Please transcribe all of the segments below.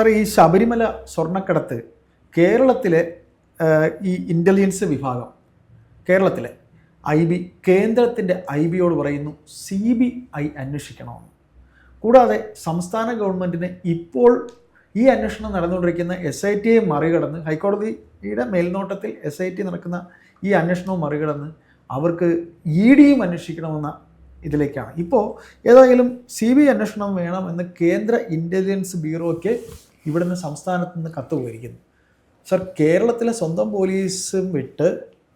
Sir ഈ ശബരിമല സ്വർണക്കടത്ത് കേരളത്തിലെ ഈ ഇന്റലിജൻസ് വിഭാഗം കേരളത്തിലെ ഐ ബി കേന്ദ്രത്തിന്റെ ഐ ബിയോട് പറയുന്നു സി ബി ഐ അന്വേഷിക്കണമെന്ന്. കൂടാതെ സംസ്ഥാന ഗവൺമെന്റിന് ഇപ്പോൾ ഈ അന്വേഷണം നടന്നുകൊണ്ടിരിക്കുന്ന എസ് ഐ ടിയെ മറികടന്ന് ഹൈക്കോടതിയുടെ മേൽനോട്ടത്തിൽ എസ് ഐ ടി നടക്കുന്ന ഈ അന്വേഷണവും മറികടന്ന് അവർക്ക് ഇ ഡിയും അന്വേഷിക്കണമെന്ന ഇതിലേക്കാണ്. ഇപ്പോൾ ഏതായാലും സി ബി അന്വേഷണം അന്വേഷണം വേണമെന്ന് കേന്ദ്ര ഇന്റലിജൻസ് ബ്യൂറോയ്ക്ക് ഇവിടുന്ന് സംസ്ഥാനത്ത് നിന്ന് കത്ത് പോയിരിക്കുന്നു. സർ കേരളത്തിലെ സ്വന്തം പോലീസും വിട്ട്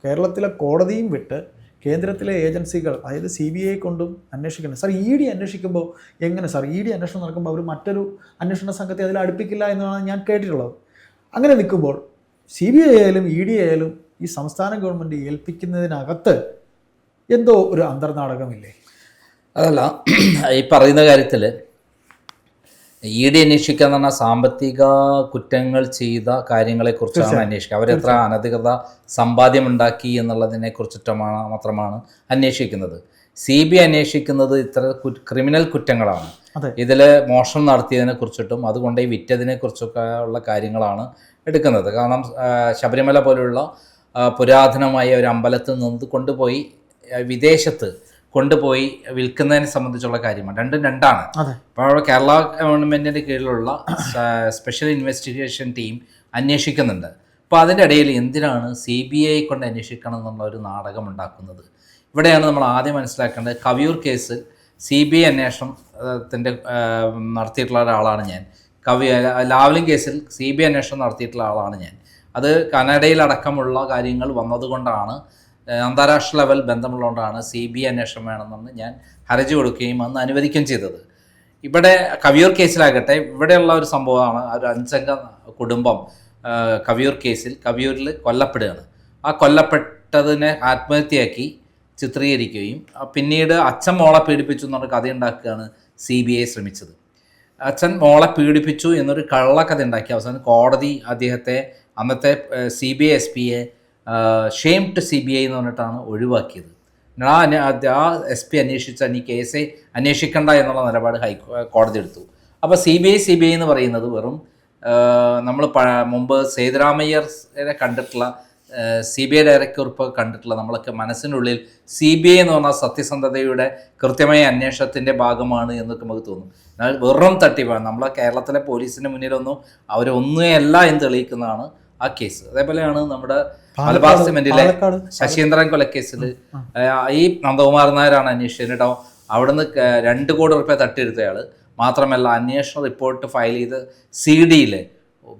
കേരളത്തിലെ കോടതിയും വിട്ട് കേന്ദ്രത്തിലെ ഏജൻസികൾ അതായത് സി ബി ഐ കൊണ്ടും അന്വേഷിക്കണം സാർ ഇ ഡി അന്വേഷിക്കുമ്പോൾ എങ്ങനെ? സാർ ഇ ഡി അന്വേഷണം നടക്കുമ്പോൾ അവർ മറ്റൊരു അന്വേഷണ സംഘത്തെ അതിൽ അടുപ്പിക്കില്ല എന്നാണ് ഞാൻ കേട്ടിട്ടുള്ളത്. അങ്ങനെ നിൽക്കുമ്പോൾ സി ബി ഐ ആയാലും ഇ ഡി ആയാലും ഈ സംസ്ഥാന ഗവൺമെന്റ് ഏൽപ്പിക്കുന്നതിനകത്ത് എന്തോ ഒരു അന്തർനാടകമില്ലേ? അതല്ല ഈ പറയുന്ന കാര്യത്തിൽ ഇ ഡി അന്വേഷിക്കുക എന്ന് പറഞ്ഞാൽ സാമ്പത്തിക കുറ്റങ്ങൾ ചെയ്ത കാര്യങ്ങളെക്കുറിച്ചാണ് അന്വേഷിക്കുക. അവരെത്ര അനധികൃത സമ്പാദ്യമുണ്ടാക്കി എന്നുള്ളതിനെ കുറിച്ചിട്ടാണ് മാത്രമാണ് അന്വേഷിക്കുന്നത്. സി ബി അന്വേഷിക്കുന്നത് ഇത്ര ക്രിമിനൽ കുറ്റങ്ങളാണ്. ഇതിൽ മോഷണം നടത്തിയതിനെ കുറിച്ചിട്ടും അതുകൊണ്ട് ഈ വിറ്റതിനെ കുറിച്ചൊക്കെ ഉള്ള കാര്യങ്ങളാണ് എടുക്കുന്നത്. കാരണം ശബരിമല പോലുള്ള പുരാതനമായ ഒരു അമ്പലത്തിൽ നിന്ന് കൊണ്ടുപോയി വിദേശത്ത് കൊണ്ടുപോയി വിൽക്കുന്നതിനെ സംബന്ധിച്ചുള്ള കാര്യമാണ്. രണ്ടും രണ്ടാണ്. അപ്പോൾ കേരള ഗവൺമെന്റിന്റെ കീഴിലുള്ള സ്പെഷ്യൽ ഇൻവെസ്റ്റിഗേഷൻ ടീം അന്വേഷിക്കുന്നുണ്ട്. അപ്പോൾ അതിന്റെ ഇടയിൽ എന്തിനാണ് സി ബി ഐ കൊണ്ട് അന്വേഷിക്കണം എന്നുള്ള ഒരു നാടകം ഉണ്ടാക്കുന്നത്? ഇവിടെയാണ് നമ്മൾ ആദ്യം മനസ്സിലാക്കേണ്ടത്. Kaviyoor case C B I അന്വേഷണത്തിന്റെ നടത്തിയിട്ടുള്ള ഒരാളാണ് ഞാൻ. കവി ലാവ്ലിൻ കേസിൽ സി ബി ഐ അന്വേഷണം നടത്തിയിട്ടുള്ള ആളാണ് ഞാൻ. അത് കനഡയിലടക്കമുള്ള കാര്യങ്ങൾ വന്നതുകൊണ്ടാണ് അന്താരാഷ്ട്ര ലെവൽ ബന്ധമുള്ളതുകൊണ്ടാണ് സി ബി ഐ അന്വേഷണം വേണമെന്ന് ഞാൻ ഹർജി കൊടുക്കുകയും അന്ന് അനുവദിക്കുകയും ചെയ്തത്. ഇവിടെ കവിയൂർ കേസിലാകട്ടെ ഇവിടെയുള്ള ഒരു സംഭവമാണ് ഒരു അഞ്ചംഗ കുടുംബം കവിയൂർ കേസിൽ കവിയൂരിൽ കൊല്ലപ്പെടുകയാണ്. ആ കൊല്ലപ്പെട്ടതിനെ ആത്മഹത്യയാക്കി ചിത്രീകരിക്കുകയും പിന്നീട് അച്ഛൻ മോളെ പീഡിപ്പിച്ചു എന്നൊരു കഥയുണ്ടാക്കുകയാണ് സി ബി ഐ ശ്രമിച്ചത്. അച്ഛൻ മോളെ പീഡിപ്പിച്ചു എന്നൊരു കള്ളക്കഥ ഉണ്ടാക്കി അവസാനം കോടതി അദ്ദേഹത്തെ അന്നത്തെ സി ബി ഐ എസ് പിയെ shame to C B I എന്ന് പറഞ്ഞിട്ടാണ് ഒഴിവാക്കിയത്. ആ ആ എസ് പി അന്വേഷിച്ച ഈ കേസെ അന്വേഷിക്കണ്ട എന്നുള്ള നിലപാട് ഹൈ കോടതി എടുത്തു. അപ്പോൾ C B I C B I എന്ന് പറയുന്നത് വെറും നമ്മൾ മുമ്പ് സേതുരാമയ്യരെ കണ്ടിട്ടുള്ള സി ബി ഐ ഡയറക്ടർ ഇപ്പോൾ കണ്ടിട്ടുള്ള നമ്മളൊക്കെ മനസ്സിനുള്ളിൽ സി ബി ഐ എന്ന് പറഞ്ഞാൽ സത്യസന്ധതയുടെ കൃത്യമായ അന്വേഷണത്തിന്റെ ഭാഗമാണ് എന്നൊക്കെ നമുക്ക് തോന്നും. എന്നാൽ വെറും തട്ടിപ്പാണ്. നമ്മളെ കേരളത്തിലെ പോലീസിന്റെ മുന്നിലൊന്നും അവരൊന്നുമല്ല എന്ന് തെളിയിക്കുന്നതാണ് ആ കേസ്. അതേപോലെയാണ് നമ്മുടെ മലബാർ സിമെന്റിലെ ശശീന്ദ്രൻ കൊലക്കേസിൽ ഈ നന്ദകുമാർ നായരാണ് അന്വേഷിച്ചത് കേട്ടോ. അവിടുന്ന് രണ്ട് കോടി റുപ്യ തട്ടിയെടുത്തയാൾ മാത്രമല്ല അന്വേഷണ റിപ്പോർട്ട് ഫയൽ ചെയ്ത് സി ഡിയിൽ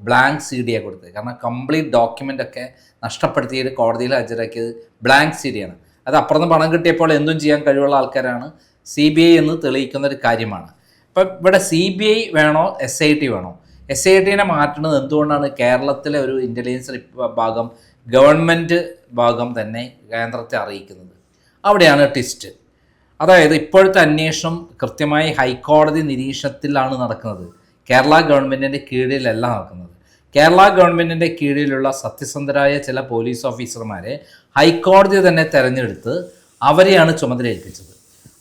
ബ്ലാങ്ക് സി ഡിയാണ് കൊടുത്തത്. കാരണം കംപ്ലീറ്റ് ഡോക്യുമെന്റ് ഒക്കെ നഷ്ടപ്പെടുത്തിയത് കോടതിയിൽ ഹാജരാക്കിയത് ബ്ലാങ്ക് സി ഡിയാണ് അത് അപ്പുറത്ത് പണം കിട്ടിയപ്പോൾ എന്തും ചെയ്യാൻ കഴിവുള്ള ആൾക്കാരാണ് സി ബി ഐ എന്ന് തെളിയിക്കുന്ന ഒരു കാര്യമാണ്. ഇപ്പം ഇവിടെ സി ബി ഐ വേണോ എസ് ഐ ടി വേണോ? എസ് ഐ ടിനെ മാറ്റുന്നത് എന്തുകൊണ്ടാണ് കേരളത്തിലെ ഒരു ഇന്റലിജൻസ് ഭാഗം ഗവൺമെന്റ് ഭാഗം തന്നെ കേന്ദ്രത്തെ അറിയിക്കുന്നത്. അവിടെയാണ് ട്വിസ്റ്റ്. അതായത് ഇപ്പോഴത്തെ അന്വേഷണം കൃത്യമായി ഹൈക്കോടതി നിരീക്ഷണത്തിലാണ് നടക്കുന്നത്. കേരള ഗവൺമെന്റിന്റെ കീഴിലല്ല നടക്കുന്നത്. കേരള ഗവൺമെന്റിന്റെ കീഴിലുള്ള സത്യസന്ധരായ ചില പോലീസ് ഓഫീസർമാരെ ഹൈക്കോടതി തന്നെ തെരഞ്ഞെടുത്ത് അവരെയാണ് ചുമതലയേൽപ്പിച്ചത്.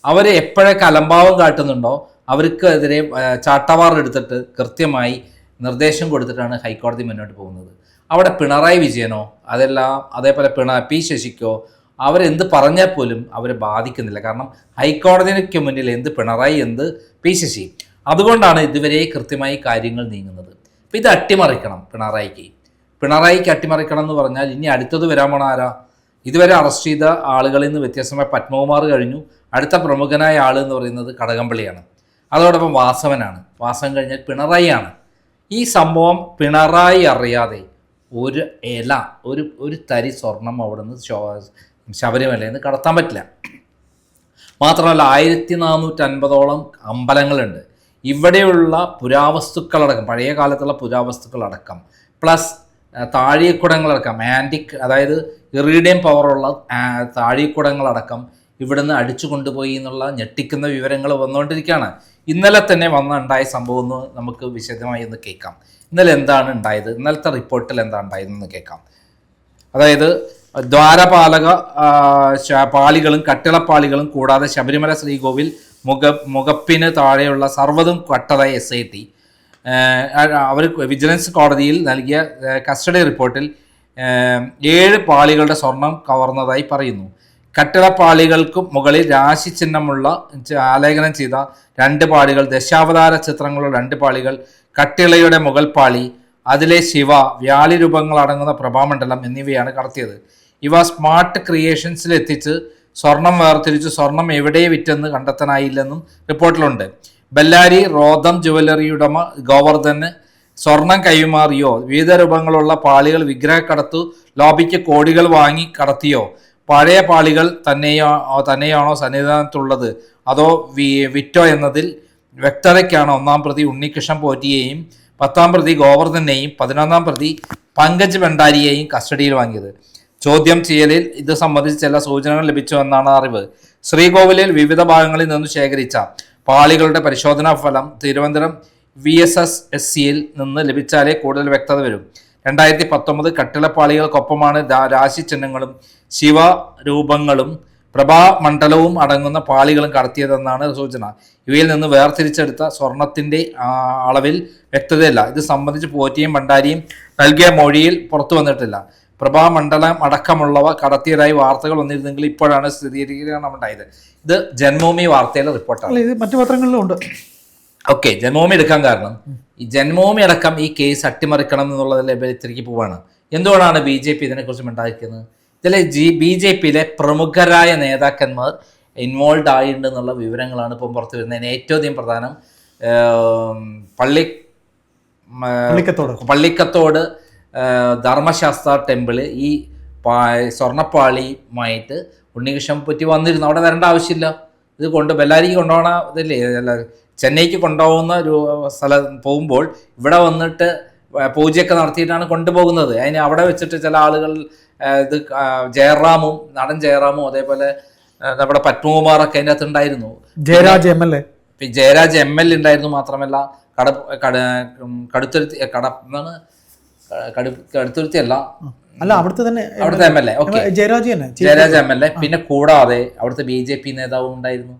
അവർ എപ്പോഴൊക്കെ അലംഭാവം കാട്ടുന്നുണ്ടോ അവർക്കെതിരെ ചാട്ടവാർ എടുത്തിട്ട് കൃത്യമായി നിർദ്ദേശം കൊടുത്തിട്ടാണ് ഹൈക്കോടതി മുന്നോട്ട് പോകുന്നത്. അവിടെ പിണറായി വിജയനോ അതെല്ലാം അതേപോലെ പിണ പി ശശിക്കോ അവരെന്ത് പറഞ്ഞാൽ പോലും അവരെ ബാധിക്കുന്നില്ല. കാരണം ഹൈക്കോടതിക്ക് മുന്നിൽ എന്ത് പിണറായി എന്ത് പി ശശി. അതുകൊണ്ടാണ് ഇതുവരെ കൃത്യമായി കാര്യങ്ങൾ നീങ്ങുന്നത്. അപ്പം ഇത് അട്ടിമറിക്കണം പിണറായിക്ക്. പിണറായിക്ക് അട്ടിമറിക്കണം എന്ന് പറഞ്ഞാൽ ഇനി അടുത്തത് വരാൻ പോണ ആരാ? ഇതുവരെ അറസ്റ്റ് ചെയ്ത ആളുകളിൽ നിന്ന് വ്യത്യസ്തമായ പത്മകുമാർ കഴിഞ്ഞു. അടുത്ത പ്രമുഖനായ ആൾ എന്ന് പറയുന്നത് കടകംപള്ളിയാണ്. അതോടൊപ്പം വാസവനാണ്. വാസവൻ കഴിഞ്ഞാൽ പിണറായിയാണ്. ഈ സംഭവം പിണറായി അറിയാതെ ഒരു ഇല ഒരു ഒരു തരി സ്വർണം അവിടുന്ന് ശോ ശബരിമലയിൽ നിന്ന് കടത്താൻ പറ്റില്ല. മാത്രമല്ല ആയിരത്തി നാനൂറ്റി അൻപതോളം അമ്പലങ്ങളുണ്ട്. ഇവിടെയുള്ള പുരാവസ്തുക്കളടക്കം പഴയ കാലത്തുള്ള പുരാവസ്തുക്കളടക്കം പ്ലസ് താഴിയക്കുടങ്ങളടക്കം ആന്റിക് അതായത് ഇറീഡിയം പവറുള്ള ആ, താഴിയക്കുടങ്ങളടക്കം ഇവിടുന്ന് അടിച്ചു കൊണ്ടുപോയി എന്നുള്ള ഞെട്ടിക്കുന്ന വിവരങ്ങൾ വന്നുകൊണ്ടിരിക്കുകയാണ്. ഇന്നലെ തന്നെ വന്ന ഉണ്ടായ സംഭവം ഒന്ന് നമുക്ക് വിശദമായി ഒന്ന് കേൾക്കാം. ഇന്നലെ എന്താണ് ഉണ്ടായത്? ഇന്നലത്തെ റിപ്പോർട്ടിൽ എന്താണ് ഉണ്ടായതെന്ന് കേൾക്കാം. അതായത് ദ്വാരപാലക പാളികളും കട്ടിളപ്പാളികളും കൂടാതെ ശബരിമല ശ്രീകോവിൽ മുഖ മുഖപ്പിന് താഴെയുള്ള സർവതും കട്ടത എസ് ഐ ടി അവർ വിജിലൻസ് കോടതിയിൽ നൽകിയ കസ്റ്റഡി റിപ്പോർട്ടിൽ ഏഴ് പാളികളുടെ സ്വർണം കവർന്നതായി പറയുന്നു. കട്ടിളപ്പാളികൾക്ക് മുകളിൽ രാശി ചിഹ്നമുള്ള ആലേഖനം ചെയ്ത രണ്ട് പാളികൾ ദശാവതാര ചിത്രങ്ങളുള്ള രണ്ട് പാളികൾ കട്ടിളയുടെ മുകൾ പാളി അതിലെ ശിവ വ്യാളി രൂപങ്ങൾ അടങ്ങുന്ന പ്രഭാമണ്ഡലം എന്നിവയാണ് കടത്തിയത്. ഇവ സ്മാർട്ട് ക്രിയേഷൻസിൽ എത്തിച്ച് സ്വർണം വേർതിരിച്ച് സ്വർണം എവിടെ വിറ്റെന്ന് കണ്ടെത്താനായില്ലെന്നും റിപ്പോർട്ടിലുണ്ട്. ബെല്ലാരി റോദം ജുവലറി ഉടമ ഗോവർദ്ധന് സ്വർണം കൈമാറിയോ വിവിധ രൂപങ്ങളുള്ള പാളികൾ വിഗ്രഹക്കടത്തു ലോബിക്ക് കോടികൾ വാങ്ങി കടത്തിയോ പഴയ പാളികൾ തന്നെയോ തന്നെയാണോ സന്നിധാനത്തുള്ളത്? അതോ വി- വിറ്റോ എന്നതിൽ വ്യക്തതയ്ക്കാണ് ഒന്നാം പ്രതി ഉണ്ണികൃഷ്ണൻ പോറ്റിയെയും പത്താം പ്രതി ഗോവർദ്ധനെയും പതിനൊന്നാം പ്രതി പങ്കജ് ഭണ്ഡാരിയെയും കസ്റ്റഡിയിൽ വാങ്ങിയത്. ചോദ്യം ചെയ്യലിൽ ഇത് സംബന്ധിച്ച് ചില സൂചനകൾ ലഭിച്ചു എന്നാണ് അറിവ്. ശ്രീകോവിലിൽ വിവിധ ഭാഗങ്ങളിൽ നിന്ന് ശേഖരിച്ച പാളികളുടെ പരിശോധനാ ഫലം Thiruvananthapuram V S S S സിയിൽ നിന്ന് ലഭിച്ചാലേ കൂടുതൽ വ്യക്തത വരും. രണ്ടായിരത്തി പത്തൊമ്പത് കട്ടിളപ്പാളികൾക്കൊപ്പമാണ് രാശിചിഹ്നങ്ങളും രാശി ചിഹ്നങ്ങളും ശിവരൂപങ്ങളും പ്രഭാമണ്ഡലവും അടങ്ങുന്ന പാളികളും കടത്തിയതെന്നാണ് സൂചന. ഇവയിൽ നിന്ന് വേർതിരിച്ചെടുത്ത സ്വർണത്തിന്റെ അളവിൽ വ്യക്തതയില്ല. ഇത് സംബന്ധിച്ച് പോറ്റിയും ഭണ്ഡാരിയും നൽകിയ മൊഴിയിൽ പുറത്തു വന്നിട്ടില്ല. പ്രഭാമണ്ഡലം അടക്കമുള്ളവ കടത്തിയതായി വാർത്തകൾ വന്നിരുന്നെങ്കിൽ ഇപ്പോഴാണ് സ്ഥിരീകരണം ഉണ്ടായത് ഇത് ജന്മഭൂമി വാർത്തയിലെ റിപ്പോർട്ടാണ്. ഇത് മറ്റു പത്രങ്ങളിലും ഉണ്ട്. ഓക്കെ ജന്മഭൂമി എടുക്കാൻ കാരണം. ഈ ജന്മഭൂമി അടക്കം ഈ കേസ് അട്ടിമറിക്കണം എന്നുള്ളതിൽ ഇത്തിരിക്ക് പോവാണ്. എന്തുകൊണ്ടാണ് ബി ജെ പി ഇതിനെക്കുറിച്ച് ഉണ്ടാക്കിയത് ഇതിലെ ജി ബി ജെ പിയിലെ പ്രമുഖരായ നേതാക്കന്മാർ ഇൻവോൾവ് ആയിട്ടുണ്ട് എന്നുള്ള വിവരങ്ങളാണ് ഇപ്പം പുറത്തു വരുന്നത്. അതിന് ഏറ്റവും അധികം പ്രധാനം പള്ളി പള്ളിക്കത്തോട്. ധർമ്മശാസ്ത്ര ടെമ്പിൾ ഈ സ്വർണപ്പാളിയുമായിട്ട് ഉണ്ണികൃഷ്ണൻ പറ്റി വന്നിരുന്നു. അവിടെ വരേണ്ട ആവശ്യമില്ല. ഇത് കൊണ്ട് ബെല്ലാരിക്ക് കൊണ്ടുപോകണ ഇതല്ലേ? അല്ല ചെന്നൈക്ക് കൊണ്ടുപോകുന്ന ഒരു സ്ഥലം പോകുമ്പോൾ ഇവിടെ വന്നിട്ട് പൂജയൊക്കെ നടത്തിയിട്ടാണ് കൊണ്ടുപോകുന്നത്. അതിന് അവിടെ വെച്ചിട്ട് ചില ആളുകൾ ഇത് ജയറാമും നടൻ ജയറാമും അതേപോലെ നമ്മുടെ പത്മകുമാറൊക്കെ അതിന്റെ അകത്ത് ഉണ്ടായിരുന്നു. Jayaraj M L A. Jayaraj M L ഉണ്ടായിരുന്നു മാത്രമല്ല കട കട കടുത്തുരുത്തി കട എന്താണ്? കടു കടുത്തുരുത്തി അല്ല അവിടുത്തെ തന്നെ അവിടുത്തെ M L A okay Jayaraj തന്നെ ജയരാജ് എം എൽ എ പിന്നെ കൂടാതെ അവിടുത്തെ ബി ജെ പി നേതാവും ഉണ്ടായിരുന്നു.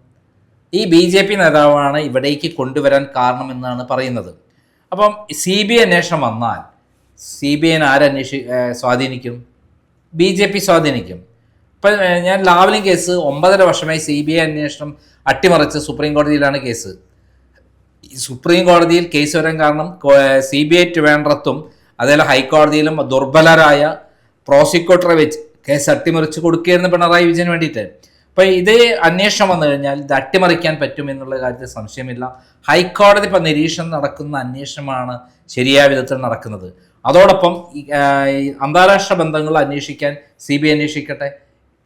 ഈ ബി ജെ പി നേതാവാണ് ഇവിടേക്ക് കൊണ്ടുവരാൻ കാരണമെന്നാണ് പറയുന്നത്. അപ്പം സി ബി ഐ അന്വേഷണം വന്നാൽ സി ബി ഐ ആരന്വേഷി സ്വാധീനിക്കും? ബി ജെ പി സ്വാധീനിക്കും. ഇപ്പം ഞാൻ ലാവ്ലിൻ കേസ് ഒമ്പതര വർഷമായി സി ബി ഐ അന്വേഷണം അട്ടിമറിച്ച് സുപ്രീം കോടതിയിലാണ് കേസ്. സുപ്രീം കോടതിയിൽ കേസ് വരാൻ കാരണം സി ബി ഐ ട്രിവാൻഡ്രത്തും അതേപോലെ ഹൈക്കോടതിയിലും ദുർബലരായ പ്രോസിക്യൂട്ടറെ വെച്ച് കേസ് അട്ടിമറിച്ച് കൊടുക്കുകയായിരുന്നു പിണറായി വിജയന് വേണ്ടിയിട്ട്. അപ്പോൾ ഇതേ അന്വേഷണം വന്നു കഴിഞ്ഞാൽ ഇത് അട്ടിമറിക്കാൻ പറ്റും എന്നുള്ള കാര്യത്തിൽ സംശയമില്ല. ഹൈക്കോടതി ഇപ്പം നിരീക്ഷണം നടക്കുന്ന അന്വേഷണമാണ് ശരിയായ വിധത്തിൽ നടക്കുന്നത്. അതോടൊപ്പം അന്താരാഷ്ട്ര ബന്ധങ്ങൾ അന്വേഷിക്കാൻ സി ബി അന്വേഷിക്കട്ടെ.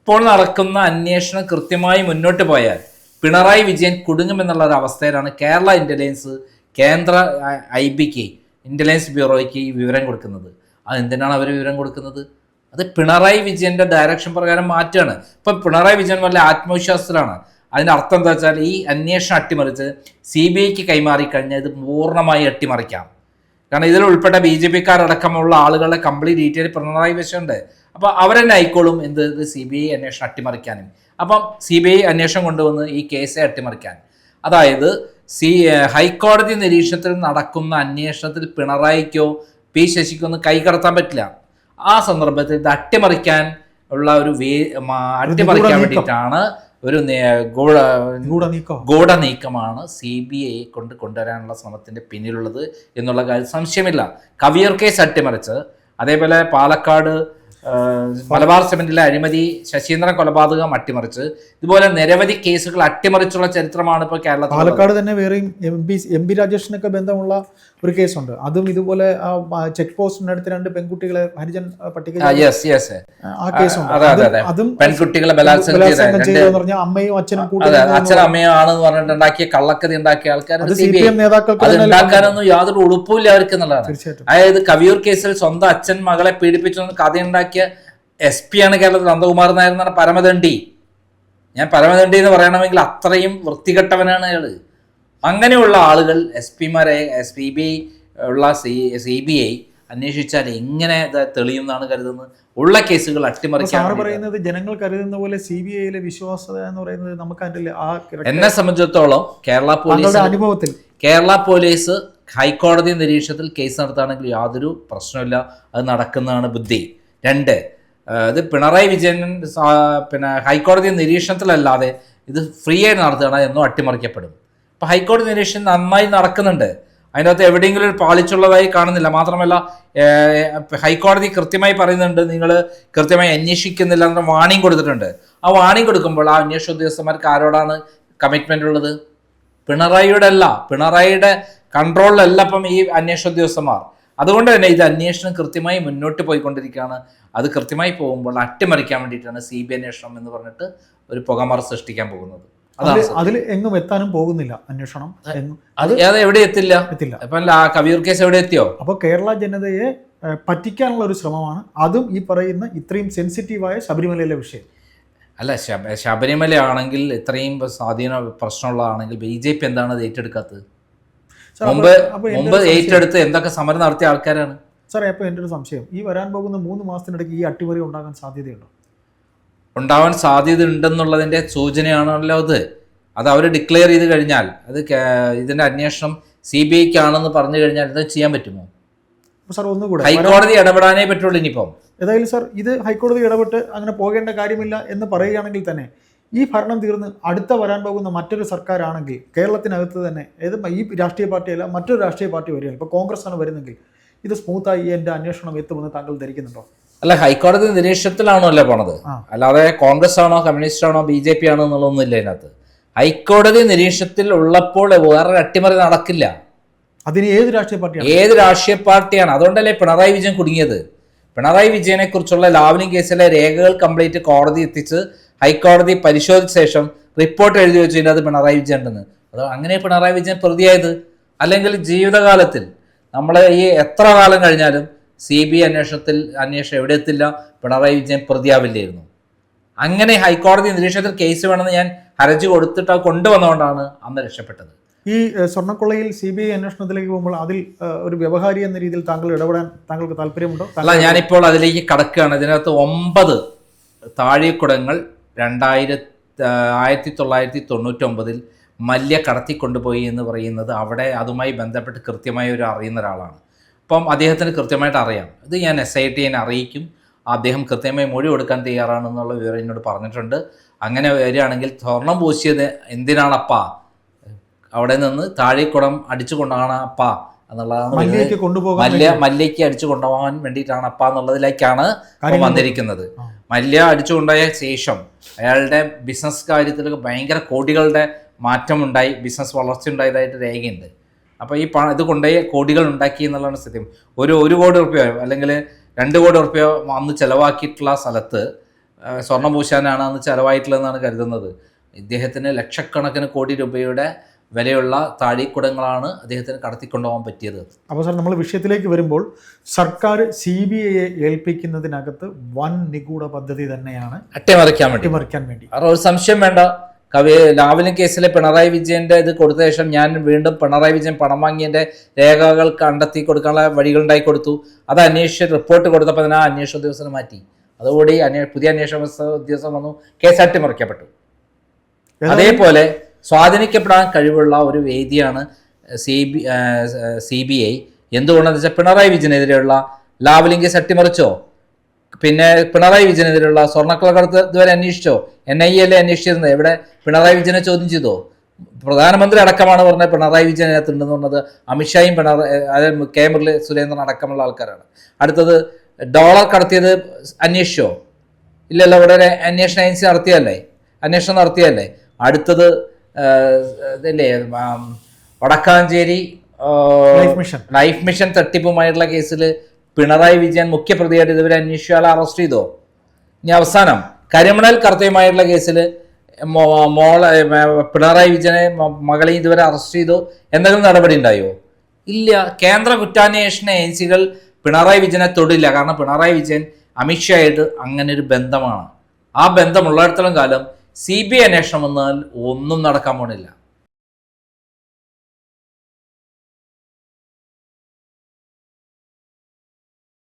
ഇപ്പോൾ നടക്കുന്ന അന്വേഷണം കൃത്യമായി മുന്നോട്ട് പോയാൽ പിണറായി വിജയൻ കുടുങ്ങുമെന്നുള്ള ഒരു അവസ്ഥയിലാണ് കേരള ഇന്റലിജൻസ് കേന്ദ്ര ഐ ബിക്ക് ഇന്റലിജൻസ് ബ്യൂറോയ്ക്ക് ഈ വിവരം കൊടുക്കുന്നത്. അതെന്തിനാണ് അവർ വിവരം കൊടുക്കുന്നത്? അത് പിണറായി വിജയന്റെ ഡയറക്ഷൻ പ്രകാരം മാറ്റുകയാണ്. ഇപ്പം പിണറായി വിജയൻ വല്ല ആത്മവിശ്വാസത്തിലാണ്. അതിന്റെ അർത്ഥം എന്താ വെച്ചാൽ ഈ അന്വേഷണം അട്ടിമറിച്ച് സി ബി ഐക്ക് കൈമാറി കഴിഞ്ഞാൽ ഇത് പൂർണമായി അട്ടിമറിക്കാം. കാരണം ഇതിൽ ഉൾപ്പെട്ട ബി ജെ പിക്കാരടക്കമുള്ള ആളുകളുടെ കംപ്ലീറ്റ് ഡീറ്റെയിൽ പിണറായി വിശ്വണ്ട് അപ്പോൾ അവരെന്നെ ആയിക്കോളും എന്ത്? ഇത് സി ബി ഐ അന്വേഷണം അട്ടിമറിക്കാനും. അപ്പം സി ബി ഐ അന്വേഷണം കൊണ്ടുവന്ന് ഈ കേസെ അട്ടിമറിക്കാൻ. അതായത് സി ഹൈക്കോടതി നിരീക്ഷണത്തിൽ നടക്കുന്ന അന്വേഷണത്തിൽ പിണറായിക്കോ പി ശശിക്കോ ഒന്നും കൈ കടത്താൻ പറ്റില്ല. ആ സന്ദർഭത്തിൽ ഇത് അട്ടിമറിക്കാൻ ഉള്ള ഒരു വേ അട്ടിമറിക്കാൻ വേണ്ടിയിട്ടാണ് ഒരു ഗൂഢ ഗൂഢ നീക്കോ. ഗൂഢ നീക്കമാണ് സി ബി ഐ കൊണ്ട് കൊണ്ടുവരാനുള്ള ശ്രമത്തിന്റെ പിന്നിലുള്ളത് എന്നുള്ള കാര്യം സംശയമില്ല. കവിയർ കേസ് അട്ടിമറിച്ച് അതേപോലെ പാലക്കാട് മലബാർ സിമെന്റിലെ അഴിമതി ശശീന്ദ്രൻ കൊലപാതകം അട്ടിമറിച്ച് ഇതുപോലെ നിരവധി കേസുകൾ അട്ടിമറിച്ചുള്ള ചരിത്രമാണ് ഇപ്പോൾ കേരളത്തിൽ പാലക്കാട് തന്നെ വേറെയും എം പി എം പി രാജേഷിനൊക്കെ ബന്ധമുള്ള ഒരു കേസുണ്ട്. അതും ഇതുപോലെ ആ ചെക്ക് പോസ്റ്റിനടുത്ത് രണ്ട് പെൺകുട്ടികളെ ഹരിജൻ പട്ടിക യെസ് യെസ് ആ കേസുണ്ട്. അതെ, പെൺകുട്ടികളെ ബലാത്സംഗം രണ്ട് ചെയ്തെന്ന് പറഞ്ഞാൽ അമ്മയും അച്ഛനും അച്ഛനും അമ്മയും ആണെന്ന് പറഞ്ഞിട്ട് ഉണ്ടാക്കിയ കള്ളക്കഥ ഉണ്ടാക്കിയ ആൾക്കാർ അത് ഉണ്ടാക്കാനൊന്നും യാതൊരു ഉളുപ്പില്ല അവർക്ക് എന്നുള്ളതാണ്. അതായത് കവിയൂർ കേസിൽ സ്വന്തം അച്ഛൻ മകളെ പീഡിപ്പിച്ചു എന്ന് കഥയുണ്ടാക്കിയ എസ് പി ആണ് കേരളത്തിൽ നന്ദകുമാർ നായർ എന്നാണ് പരമദണ്ഡി. ഞാൻ പരമദണ്ഡി എന്ന് പറയണമെങ്കിൽ അത്രയും വൃത്തികെട്ടവനാണ് അയാൾ അങ്ങനെയുള്ള ആളുകൾ എസ് പിമാരെ എസ് പി ബി ഐ ഉള്ള സി സി ബി ഐ അന്വേഷിച്ചാൽ എങ്ങനെ തെളിയുമെന്നാണ് കരുതുന്നത്? ഉള്ള കേസുകൾ അട്ടിമറിക്കാൻ പറയുന്നത് ജനങ്ങൾ കരുതുന്ന പോലെ സി ബി ഐയിലെ വിശ്വാസത എന്ന് പറയുന്നത് നമുക്ക് ആ എന്നെ സംബന്ധിച്ചിടത്തോളം കേരള പോലീസ് അനുഭവത്തിൽ. കേരള പോലീസ് ഹൈക്കോടതി നിരീക്ഷണത്തിൽ കേസ് നടത്തുകയാണെങ്കിൽ യാതൊരു പ്രശ്നമില്ല അത് നടക്കുന്നതാണ് ബുദ്ധി. രണ്ട്. ഇത് പിണറായി വിജയൻ പിന്നെ ഹൈക്കോടതി നിരീക്ഷണത്തിലല്ലാതെ ഇത് ഫ്രീ ആയി നടത്തുകയാണ് എന്നും അട്ടിമറിക്കപ്പെടും. അപ്പോൾ ഹൈക്കോടതി നിരീക്ഷണം നന്നായി നടക്കുന്നുണ്ട്. അതിനകത്ത് എവിടെയെങ്കിലും പാളിച്ചുള്ളതായി കാണുന്നില്ല. മാത്രമല്ല ഹൈക്കോടതി കൃത്യമായി പറയുന്നുണ്ട് നിങ്ങൾ കൃത്യമായി അന്വേഷിക്കുന്നില്ല എന്ന വാണിംഗ് കൊടുത്തിട്ടുണ്ട്. ആ വാണിംഗ് കൊടുക്കുമ്പോൾ ആ അന്വേഷണ ഉദ്യോഗസ്ഥന്മാർക്ക് ആരോടാണ് കമ്മിറ്റ്മെന്റ് ഉള്ളത്? പിണറായിയുടെ അല്ല. പിണറായിയുടെ കൺട്രോളിലല്ല ഇപ്പം ഈ അന്വേഷണ ഉദ്യോഗസ്ഥന്മാർ. അതുകൊണ്ട് തന്നെ ഇത് അന്വേഷണം കൃത്യമായി മുന്നോട്ട് പോയിക്കൊണ്ടിരിക്കുകയാണ്. അത് കൃത്യമായി പോകുമ്പോൾ അട്ടിമറിക്കാൻ വേണ്ടിയിട്ടാണ് സി ബി അന്വേഷണം എന്ന് പറഞ്ഞിട്ട് ഒരു പുകമറ സൃഷ്ടിക്കാൻ പോകുന്നത്. അതിൽ എങ്ങും എത്താനും പോകുന്നില്ല അന്വേഷണം. അത് എവിടെ എത്തില്ല? എത്തില്ല. ഇപ്പം കവിയൂർ കേസ് എവിടെ എത്തിയോ? അപ്പോൾ കേരള ജനതയെ പറ്റിക്കാനുള്ള ഒരു ശ്രമമാണ്. അതും ഈ പറയുന്ന ഇത്രയും സെൻസിറ്റീവായ ശബരിമലയിലെ വിഷയം. അല്ല ശബ ശബരിമല ആണെങ്കിൽ ഇത്രയും സ്വാധീന പ്രശ്നമുള്ളതാണെങ്കിൽ ബി ജെ പി എന്താണ് അത് ഏറ്റെടുക്കാത്തത്? മുമ്പ് ഏറ്റെടുത്ത് എന്തൊക്കെ സമരം നടത്തിയ ആൾക്കാരാണ്? സാറേ അപ്പോൾ എന്റെ ഒരു സംശയം. ഈ വരാൻ പോകുന്ന മൂന്ന് മാസത്തിനിടയ്ക്ക് ഈ അട്ടിമറി ഉണ്ടാകാൻ സാധ്യതയുണ്ടോ? ഉണ്ടാവാൻ സാധ്യത ഉണ്ടെന്നുള്ളതിന്റെ സൂചനയാണല്ലോ അത്. അത് അവർ ഡിക്ലെയർ ചെയ്ത് കഴിഞ്ഞാൽ അത് ഇതിന്റെ അന്വേഷണം സി ബി ഐക്ക് ആണെന്ന് പറഞ്ഞു കഴിഞ്ഞാൽ ഇത് ചെയ്യാൻ പറ്റുമോ? സാർ ഒന്നുകൂടെ. ഹൈക്കോടതി ഇടപെടാനേ പറ്റുള്ളൂ ഇനിയിപ്പം. ഏതായാലും സാർ ഇത് ഹൈക്കോടതി ഇടപെട്ട് അങ്ങനെ പോകേണ്ട കാര്യമില്ല എന്ന് പറയുകയാണെങ്കിൽ തന്നെ ഈ ഭരണം തീർന്ന് അടുത്ത വരാൻ പോകുന്ന മറ്റൊരു സർക്കാരാണെങ്കിൽ കേരളത്തിനകത്ത് തന്നെ ഏത് ഈ രാഷ്ട്രീയ പാർട്ടിയല്ല മറ്റൊരു രാഷ്ട്രീയ പാർട്ടി വരികയാണ്. ഇപ്പോൾ കോൺഗ്രസ് ആണ് വരുന്നെങ്കിൽ ഇത് സ്മൂത്തായി എന്റെ അന്വേഷണം എത്തുമെന്ന് താങ്കൾ ധരിക്കുന്നുണ്ടോ? അല്ല ഹൈക്കോടതി നിരീക്ഷണത്തിലാണോ അല്ലേ പോണത് അല്ലാതെ കോൺഗ്രസ് ആണോ കമ്മ്യൂണിസ്റ്റ് ആണോ ബി ജെ പി ആണോ എന്നുള്ളതൊന്നും ഇല്ല അതിനകത്ത് ഹൈക്കോടതി നിരീക്ഷണത്തിൽ ഉള്ളപ്പോൾ വേറൊരു അട്ടിമറി നടക്കില്ല. അതിന് ഏത് രാഷ്ട്രീയ പാർട്ടിയാണ്? ഏത് രാഷ്ട്രീയ പാർട്ടിയാണ്? അതുകൊണ്ടല്ലേ പിണറായി വിജയൻ കുടുങ്ങിയത്. പിണറായി വിജയനെ കുറിച്ചുള്ള ലാവലിംഗ് കേസിലെ രേഖകൾ കംപ്ലീറ്റ് കോടതി എത്തിച്ച് ഹൈക്കോടതി പരിശോധിച്ച ശേഷം റിപ്പോർട്ട് എഴുതി വെച്ചു ഇതിനകത്ത് പിണറായി വിജയൻ ഉണ്ടെന്ന് അത് അങ്ങനെ പിണറായി വിജയൻ പ്രതിയായത്? അല്ലെങ്കിൽ ജീവിതകാലത്തിൽ നമ്മൾ ഈ എത്ര കാലം കഴിഞ്ഞാലും സി ബി അന്വേഷണത്തിൽ അന്വേഷണം എവിടെ എത്തില്ല പിണറായി വിജയൻ പ്രതിയാവില്ലായിരുന്നു. അങ്ങനെ ഹൈക്കോടതി നിരീക്ഷണത്തിൽ കേസ് വേണമെന്ന് ഞാൻ ഹർജി കൊടുത്തിട്ട് കൊണ്ടുവന്നുകൊണ്ടാണ് അന്ന് രക്ഷപ്പെട്ടത്. ഈ സ്വർണക്കൊള്ളയിൽ സി ബി ഐ അന്വേഷണത്തിലേക്ക് പോകുമ്പോൾ അതിൽ ഒരു വ്യവഹാരി എന്ന രീതിയിൽ താങ്കൾ ഇടപെടാൻ താങ്കൾക്ക് താല്പര്യമുണ്ടോ? അല്ല ഞാനിപ്പോൾ അതിലേക്ക് കടക്കുകയാണ്. ഇതിനകത്ത് ഒമ്പത് താഴെക്കുടങ്ങൾ രണ്ടായിരത്തി ആയിരത്തി തൊള്ളായിരത്തി തൊണ്ണൂറ്റൊമ്പതിൽ മല്യ കടത്തിക്കൊണ്ടുപോയി എന്ന് പറയുന്നത് അവിടെ അതുമായി ബന്ധപ്പെട്ട് കൃത്യമായി ഒരു അറിയുന്ന ഒരാളാണ്. അപ്പം അദ്ദേഹത്തിന് കൃത്യമായിട്ട് അറിയാം. ഇത് ഞാൻ എസ് ഐ ടി അറിയിക്കും. അദ്ദേഹം കൃത്യമായി മൊഴി കൊടുക്കാൻ തയ്യാറാണെന്നുള്ള വിവരം എന്നോട് പറഞ്ഞിട്ടുണ്ട്. അങ്ങനെ വരികയാണെങ്കിൽ സ്വർണം പൂശിയത് എന്തിനാണപ്പാ? അവിടെ നിന്ന് താഴെക്കുടം അടിച്ചു കൊണ്ടാണ് അപ്പാ എന്നുള്ളതാണ്. മല്യ മല്യയ്ക്ക് അടിച്ചു കൊണ്ടുപോകാൻ വേണ്ടിയിട്ടാണ് അപ്പ എന്നുള്ളതിലേക്കാണ് വന്നിരിക്കുന്നത്. മല്യ അടിച്ചുകൊണ്ടായ ശേഷം അയാളുടെ ബിസിനസ് കാര്യത്തിലൊക്കെ ഭയങ്കര കോടികളുടെ മാറ്റമുണ്ടായി ബിസിനസ് വളർച്ച ഉണ്ടായതായിട്ട് രേഖയുണ്ട്. അപ്പോൾ ഈ പണം ഇത് കൊണ്ടുപോയി കോടികൾ ഉണ്ടാക്കി എന്നുള്ളതാണ് സത്യം. ഒരു ഒരു കോടി റുപ്യോ അല്ലെങ്കിൽ രണ്ട് കോടി റുപ്യോ അന്ന് ചിലവാക്കിയിട്ടുള്ള സ്ഥലത്ത് ആ, സ്വർണം പൂശാനാണ് അന്ന് ചിലവായിട്ടുള്ളതെന്നാണ് കരുതുന്നത്. ഇദ്ദേഹത്തിന് ലക്ഷക്കണക്കിന് കോടി രൂപയുടെ വിലയുള്ള താഴെക്കുടങ്ങളാണ് അദ്ദേഹത്തിന് കടത്തിക്കൊണ്ടുപോകാൻ പറ്റിയത്. അപ്പോൾ സാർ നമ്മൾ വിഷയത്തിലേക്ക് വരുമ്പോൾ സർക്കാർ സി ബി ഐയെ ഏൽപ്പിക്കുന്നതിനകത്ത് വൻ നിഗൂഢ പദ്ധതി തന്നെയാണ് അട്ടിമറിക്കാൻ വേണ്ടി. അട്ടിമറിക്കാൻ വേണ്ടി. കാരണം ഒരു സംശയം വേണ്ട. കവി ലാവലിൻ കേസിലെ പിണറായി വിജയന്റെ ഇത് കൊടുത്ത ശേഷം ഞാൻ വീണ്ടും പിണറായി വിജയൻ പണം വാങ്ങിയതിന്റെ രേഖകൾ കണ്ടെത്തി കൊടുക്കാനുള്ള വഴികളുണ്ടായി കൊടുത്തു. അത് അന്വേഷിച്ച് റിപ്പോർട്ട് കൊടുത്തപ്പോൾ അതിനാ ആ അന്വേഷണ ഉദ്യോഗസ്ഥനെ മാറ്റി. അതോടെ അന്വേഷ പുതിയ അന്വേഷണ ഉദ്യോഗസ്ഥൻ വന്നു. കേസ് അട്ടിമറിക്കപ്പെട്ടു. അതേപോലെ സ്വാധീനിക്കപ്പെടാൻ കഴിവുള്ള ഒരു വേദിയാണ് C B C B I. എന്തുകൊണ്ടെന്ന് വെച്ചാൽ പിണറായി വിജയനെതിരെയുള്ള ലാവലിംഗ് സട്ടിമറിച്ചോ? പിന്നെ പിണറായി വിജയനെതിരെയുള്ള സ്വർണക്കളക്കടത്ത് ഇതുവരെ അന്വേഷിച്ചോ? എൻ ഐ എല്ലേ അന്വേഷിച്ചിരുന്നത്? എവിടെ പിണറായി വിജയനെ ചോദ്യം ചെയ്തോ? പ്രധാനമന്ത്രി അടക്കമാണ് പറഞ്ഞത് പിണറായി വിജയൻ അതിനകത്തുണ്ടെന്ന് പറഞ്ഞത് അമിത്ഷായും പിണറായി അതായത് കെ മുരളി സുരേന്ദ്രൻ അടക്കമുള്ള ആൾക്കാരാണ്. അടുത്തത് ഡോളർ കടത്തിയത് അന്വേഷിച്ചോ? ഇല്ലല്ലോ ഇവിടെ അന്വേഷണ ഏജൻസി നടത്തിയല്ലേ അന്വേഷണം നടത്തിയല്ലേ അടുത്തത് ഇതല്ലേ വടക്കാഞ്ചേരി ലൈഫ് മിഷൻ തട്ടിപ്പുമായിട്ടുള്ള കേസിൽ പിണറായി വിജയൻ മുഖ്യപ്രതിയായിട്ട് ഇതുവരെ അന്വേഷിച്ച ആളെ അറസ്റ്റ് ചെയ്തോ? ഇനി അവസാനം കരിമണൽ കർത്തയുമായിട്ടുള്ള കേസിൽ മോളെ പിണറായി വിജയനെ മകളെ ഇതുവരെ അറസ്റ്റ് ചെയ്തോ? എന്തെങ്കിലും നടപടി ഉണ്ടായോ? ഇല്ല കേന്ദ്ര കുറ്റാന്വേഷണ ഏജൻസികൾ പിണറായി വിജയനെ തൊടില്ല. കാരണം പിണറായി വിജയൻ അമിത്ഷായിട്ട് അങ്ങനെ ഒരു ബന്ധമാണ്. ആ ബന്ധമുള്ളിടത്തോളം കാലം സി ബി ഐ അന്വേഷണം വന്നാൽ ഒന്നും നടക്കാൻ പോണില്ല.